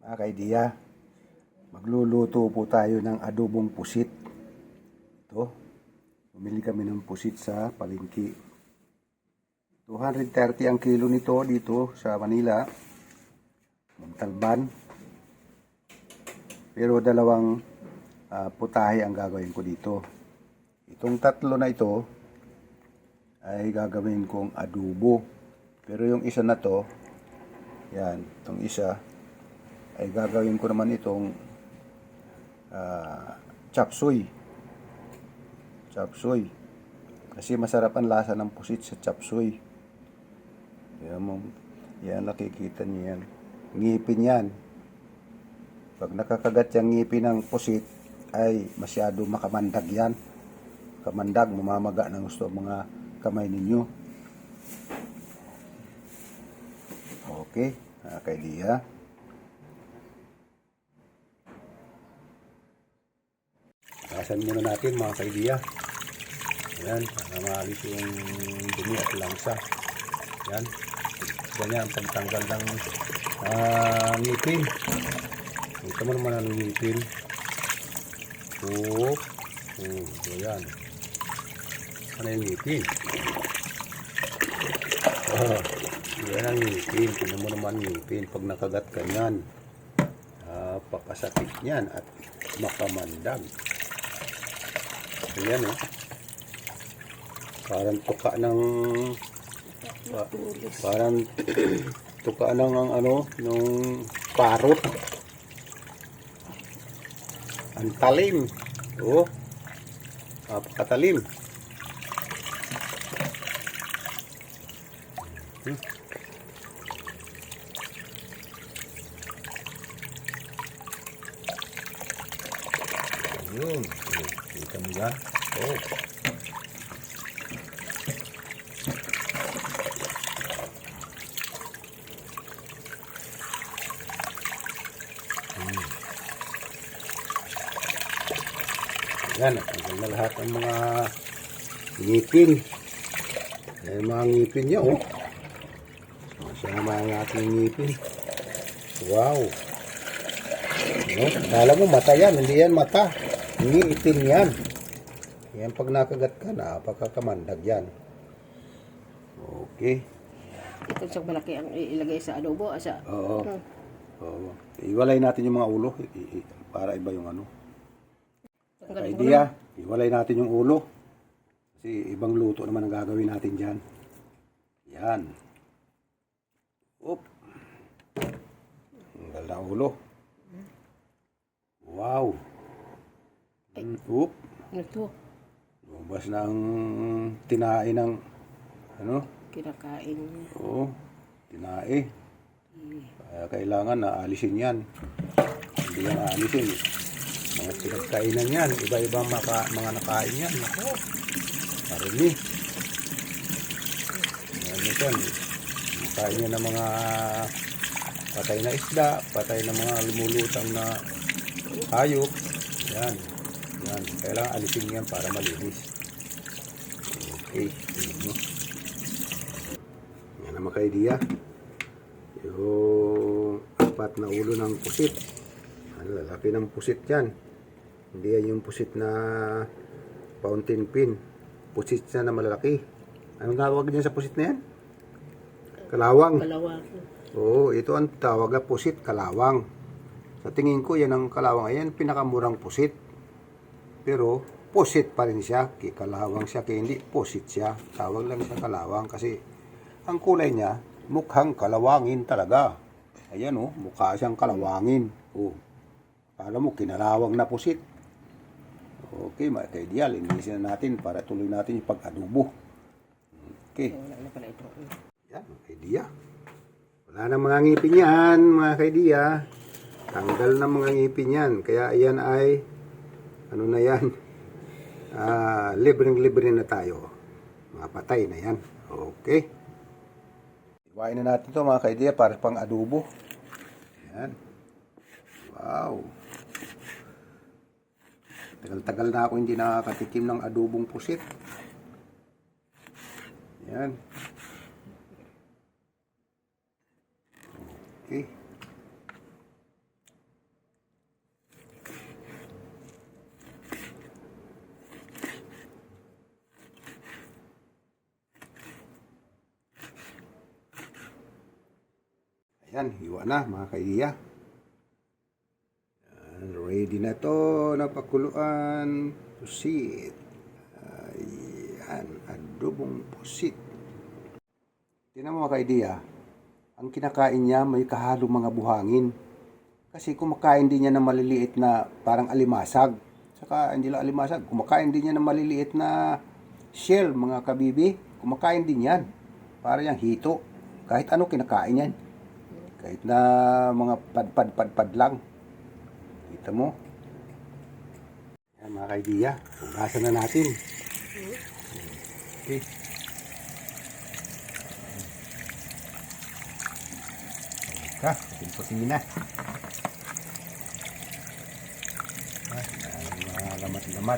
Mga kaidiya, magluluto po tayo ng adobong pusit. Ito, bumili kami ng pusit sa palengke. 230 ang kilo nito dito sa Manila. Montalban. Pero dalawang ah, putahe ang gagawin ko dito. Itong tatlo na ito ay gagawin kong adobo. Pero yung isa na to, yan, itong isa, ay gagawin ko naman itong ah, chop suey. Chop suey. Kasi masarap ang lasa ng pusit sa chop suey. Yan mo, yan nakikita niyo yan. Ngipin yan. Pag nakakagat yung ngipin ng pusit, ay masyado makamandag yan. Kamandag, mamamaga ng gusto mga kamay ninyo. Okay, mga kaidiya. Kasan muna natin mga kaidiya. Ayan, para maalis yung dumi at langsa. Ayan. Ganyan ang pagtanggal ng ah, ngipin. Ito mo naman ang ngipin. Oh, oh, ayan. Ano yung ngipin? Oh, yan ang ngipin. Tingnan mo naman ngipin. Pag nakagat ka niyan, ah, papasakit niyan at makamandag. Ayan oh. Parang tuka ng pa, parang tuka ng ang ano nung parot. Ang talim. Oh. Napakatalim. Hmm. Ayun. Mo ba? Oh. Hmm. Yan, natanggal na lahat ang mga ngipin. Yan mga ngipin niya, oh. Masama ang ating ngipin. Wow. No? Kala mo mata yan, hindi yan mata. Ngipin yan. Yan pag nakagat ka na, pagkakamandag yan. Okay. Ito sa malaki ang ilagay sa adobo. ah, Sa, Oo. Hmm. Oo. Iwalay natin yung mga ulo i- i- para iba yung ano. Ko Idea, iwalay natin yung ulo. Kasi ibang luto naman ang gagawin natin dyan. Yan. Oop. Tanggal na ulo. Wow. Oop. Ano to? Lumabas na ang tinae ng ano? Kinakain niya. Oo. Tinae. Kaya kailangan na alisin yan. Hindi yan alisin. Mga pinagkainan yan. Iba-ibang maka, mga nakain yan. Ako. Marami. Ano ito? Kain yan ng mga patay na isda, patay na mga lumulutang na hayop. Yan. Yan. Kailangan alisin yan para malinis. Okay. Yan ang mga idea. Yung apat na ulo ng pusit. Ano, lalaki ng pusit yan. Hindi yan yung pusit na fountain pin. Pusit siya na malalaki. Anong tawag niya sa pusit na yan? Kalawang. Kalawa. Oo, ito ang tawag na pusit, kalawang. Sa tingin ko, yan ang kalawang. Ayan, pinakamurang pusit. Pero, pusit pa rin siya. Kaya kalawang siya, kaya hindi pusit siya. Tawag lang siya kalawang kasi ang kulay niya, mukhang kalawangin talaga. Ayan oh, mukha siyang kalawangin. Oh. Para mo, kinalawang na pusit. Okay, mga kaidyal, inisin na natin para tuloy natin yung pag-adobo. Okay. Wala na pala ito. Yan, mga kaidiya. Wala na mga ngipin yan, mga kaidiya. Tanggal na mga ngipin yan. Kaya yan ay, ano na yan, ah, libreng-libre na tayo. Mga patay na yan. Okay. Iwain na natin to mga kaidiya para pang adobo. Yan. Wow. Tagal-tagal na ako hindi nakakatikim ng adobong pusit. Yan. Okay. Ayan, hiwa na mga. Ayan, ready na to napakuluan. Pusit. Ayan, adobong pusit. Tingnan mo mga kaidiya, ang kinakain niya may kahalong mga buhangin. Kasi kumakain din niya ng maliliit na parang alimasag. Saka hindi lang alimasag, kumakain din niya ng maliliit na shell, mga kabibi. Kumakain din yan. Para yung hito. Kahit ano kinakain yan. Kahit na mga padpad-padpad lang. Kita mo? Yan mga kaidiya. Hugasan na natin. Okay. Ka, puting na. Mga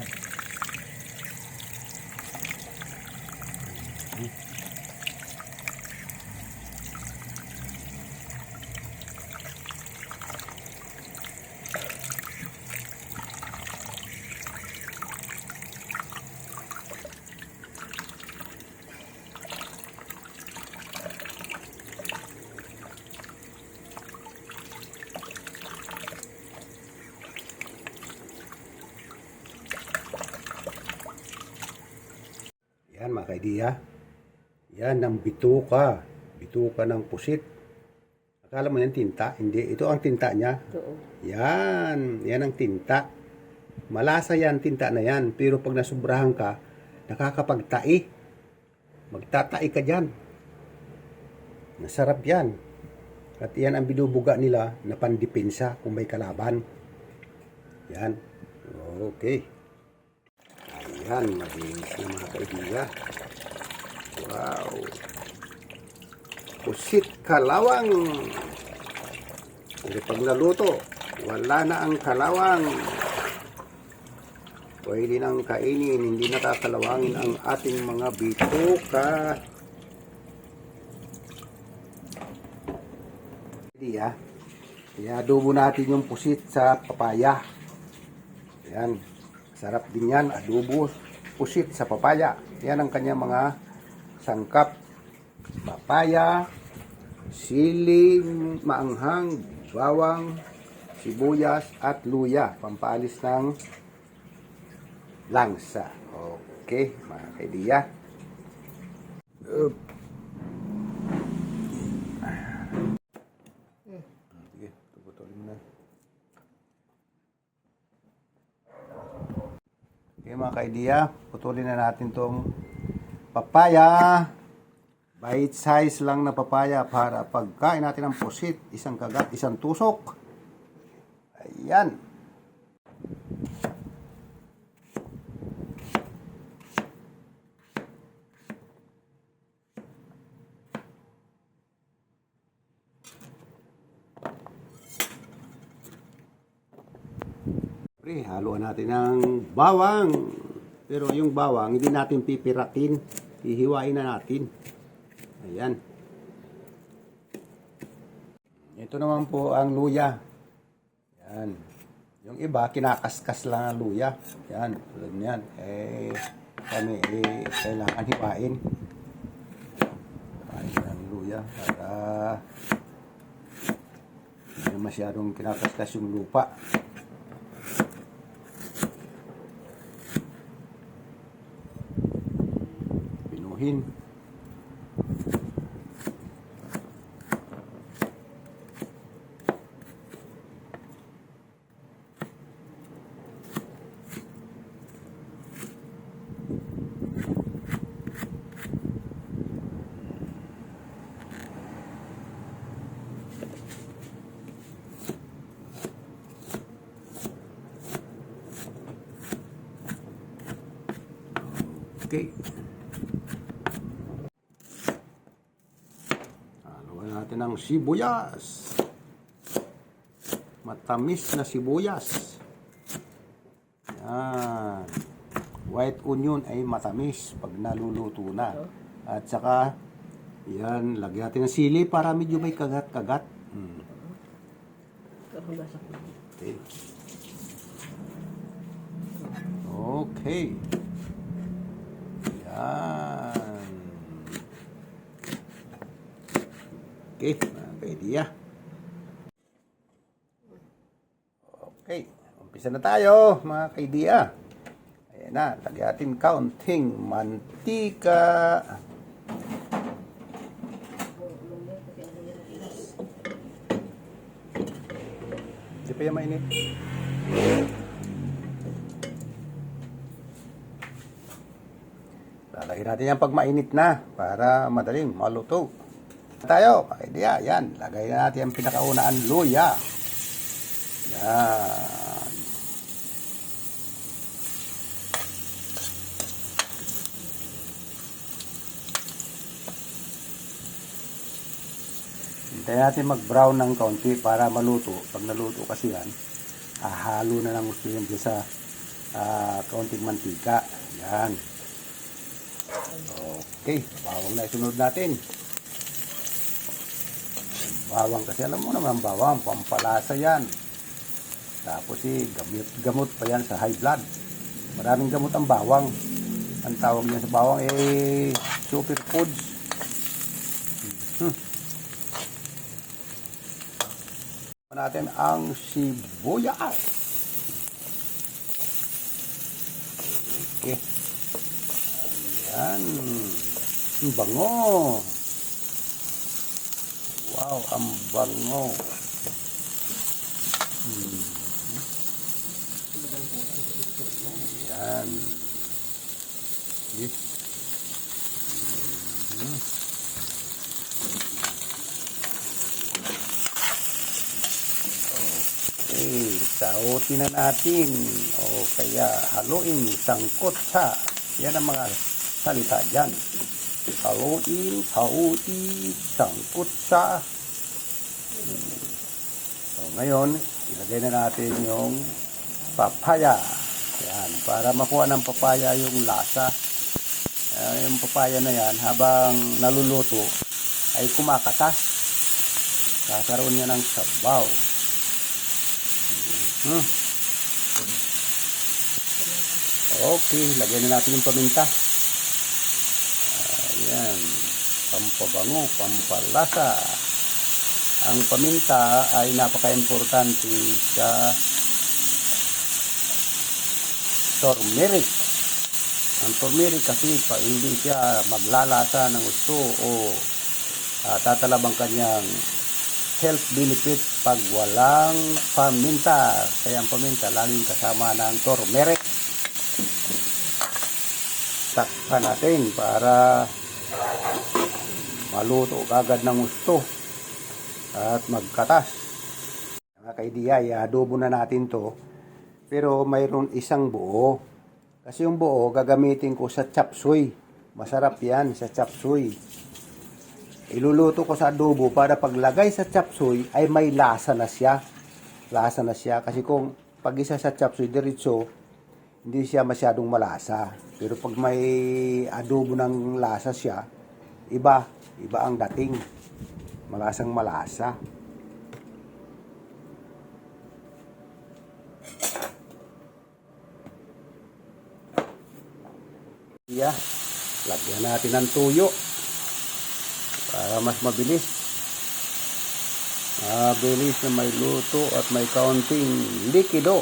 mga kaidiya. Yan ang bituka. Bituka ng pusit. Akala mo yan tinta? Hindi. Ito ang tinta niya. Oo. Yan. Yan ang tinta. Malasa yan, tinta na yan. Pero pag nasubrahan ka, nakakapagtai. Magtatai ka dyan. Nasarap yan. At yan ang binubuga nila na pandepensa kung may kalaban. Yan. Okay. Ayan, malinis na mga kaibigan. Wow. Pusit kalawang. Pero pag naluto, wala na ang kalawang. Pwede nang kainin, hindi nakakalawangin ang ating mga bituka. Hindi ah. I-adobo natin yung pusit sa papaya. Ayan. Sarap din yan. Adobo pusit sa papaya. Yan ang kanyang mga sangkap. Papaya, siling maanghang, bawang, sibuyas at luya. Pampaalis ng langsa. Okay, mga kaidiya. Up. Sige, tuputulin mo na. Okay mga kaidiya, putulin na natin tong papaya. Bite size lang na papaya para pagkain natin ng pusit, isang kagat, isang tusok. Ayan. Pre, haluan natin ng bawang. Pero yung bawang, hindi natin pipiratin. Hihiwain na natin. Ayan. Ito naman po ang luya. Yan. Yung iba, kinakaskas lang ang luya. Yan, tulad niyan. Eh, kami, eh, kailangan hiwain. Hiwain ang luya para hindi masyadong kinakaskas yung lupa. Elohim. Sibuyas. Matamis na sibuyas. Yan. White onion ay matamis pag naluluto na. At saka, yan, lagyan natin ng sili para medyo may kagat-kagat. Hmm. Okay. Okay. Yan. Okay, mga kaidiya. Okay, umpisa na tayo mga kaidiya. Ayan na, lagyan tagyatin counting mantika. Hindi pa yan mainit. Lalagyan natin yan pag mainit na para madaling maluto. Tayo, kaidiya, yan. Lagay na natin ang pinakaunaan luya. Yan. Hintayin natin mag-brown ng kaunti para maluto. Pag naluto kasi yan, hahalo na lang gusto yun sa ah, kaunting mantika. Yan. Okay, bawang na isunod natin. Bawang kasi alam mo naman ang bawang, pampalasa yan. Tapos eh, gamot, gamot pa yan sa high blood. Maraming gamot ang bawang. Ang tawag niya sa bawang eh super foods. Hmm. natin ang sibuyas. Okay. Ayan. Ang bango. Wow, ang bango. Hmm. Ayan. Yes. Mhm. Okay, sautin na natin o kaya haluin, sangkot sa. Yan ang mga salita dyan. Haluin, sauti, sangkot sa. So, ngayon, ilagay na natin yung papaya. Yan, para makuha ng papaya yung lasa. Ah, yung papaya na yan, habang naluluto, ay kumakatas. Kakaroon niya ng sabaw. Hmm. Okay, lagyan na natin yung paminta. Ayan. Pampabango, pampalasa. Ang paminta ay napaka-importante sa turmeric. Ang turmeric kasi pa, hindi siya maglalasa ng gusto o ah, tatalabang kanyang health benefit pag walang paminta. Kaya ang paminta laging kasama ng turmeric. Takpan natin para maluto kagad ng gusto at magkatas. Mga kaidiya, i-adobo na natin to. Pero mayroon isang buo. Kasi yung buo gagamitin ko sa chapsuy. Masarap yan sa chapsuy iluluto ko sa adobo para paglagay sa chapsuy ay may lasa na siya. Lasa na siya. Kasi kung pag isa sa chapsuy diretso, hindi siya masyadong malasa. Pero pag may adobo ng lasa siya, iba. Iba ang dating. Malasang malasa. Yeah. Lagyan natin ng tuyo para mas mabilis. Mabilis na may luto at may kaunting likido.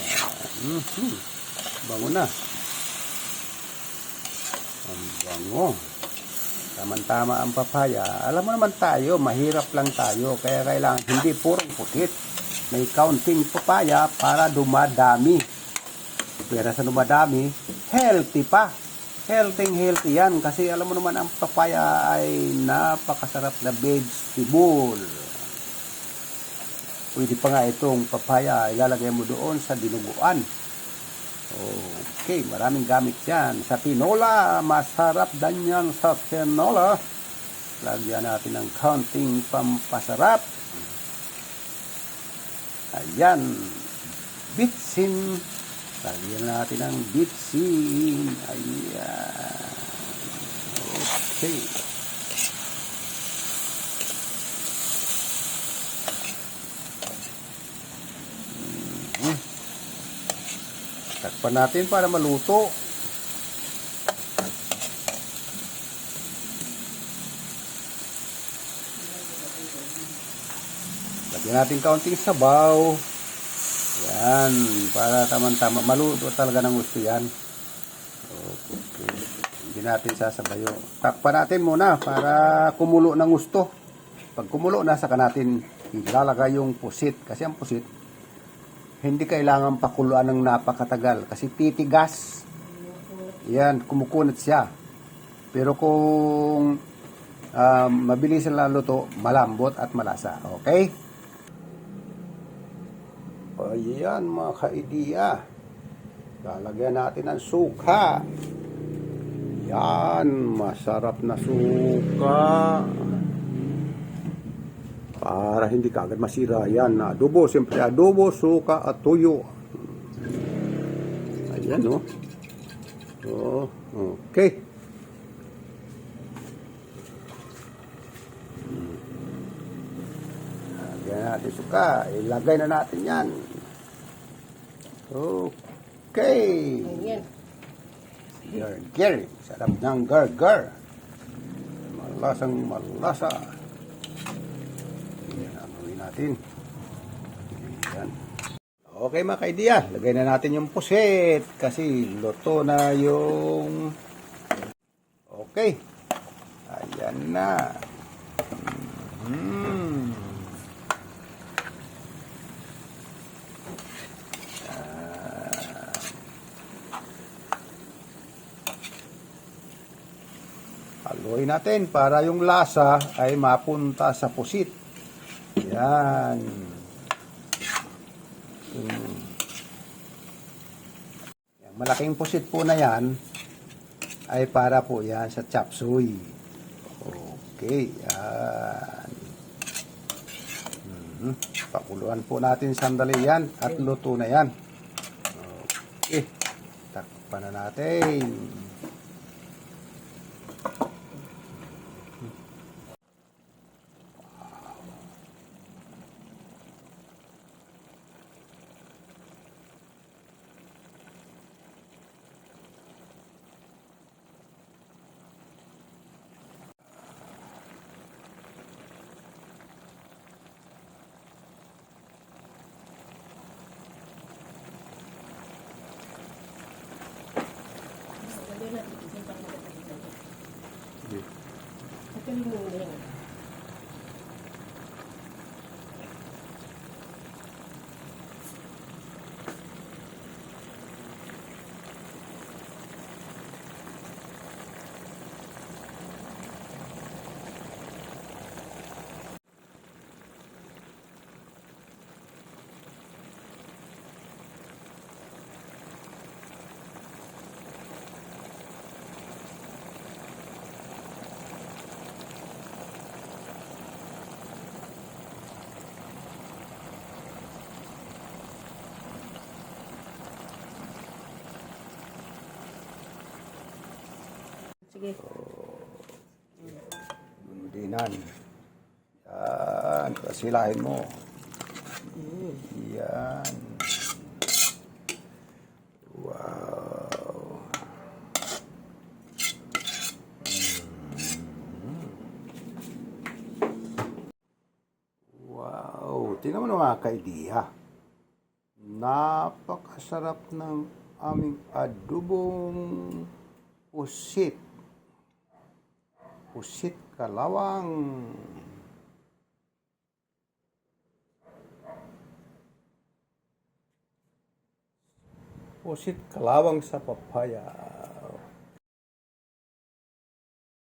Yan. Mhm. Bango na. Ang bango. Tama-tama ang papaya. Alam mo naman tayo, mahirap lang tayo. Kaya kailangan hindi purong putit. May kaunting papaya para dumadami. Pero sa dumadami, healthy pa healthy healthy yan kasi alam mo naman ang papaya ay napakasarap na vegetable pwede pa nga itong papaya ilalagay mo doon sa dinuguan okay maraming gamit yan sa tinola masarap dan yan sa tinola lagyan natin ng counting pampasarap ayan bitsin Lagyan natin ng bitsin. Ayan. Okay. Takpan natin para maluto. Lagyan natin kaunting sabaw. Yan, para tamang-tama. Maluto talaga ng gusto yan. Okay. Hindi natin sasabayo. Takpan natin muna para kumulo ng gusto. Pag kumulo na, saka natin ilalagay yung pusit. Kasi ang pusit, hindi kailangan pakuluan ng napakatagal. Kasi titigas. Yan, kumukunat siya. Pero kung um, mabilis na luto, malambot at malasa. Okay? Ayan mga kaidiya. Lalagyan natin ng suka. Yan, masarap na suka. Para hindi kagad masira yan. Adobo, siyempre adobo, suka at tuyo. Ayan, no? Oh, okay. Lagyan natin suka. Ilagay na natin yan. Okay. Ayan. Gar-gar. Sarap ng gar-gar. Malasang malasa. Natin. Yan. Okay mga kaidiya, lagay na natin yung puset kasi luto na yung Okay. Ayan na. Mm. Haluin natin para yung lasa ay mapunta sa pusit. Yan. Hmm. Yung malaking pusit po na yan ay para po yan sa chop suey. Okay, yan. Mhm. Pakuluan po natin sandali yan at luto na yan. Okay, takpan na natin. Ito Sige. Dinan. Yan. Kasilahin mo. Yan. Wow. Wow. Tingnan mo na mga kaidiya. Napakasarap ng aming adubong pusit. Pusit kalawang. Pusit kalawang sa papaya.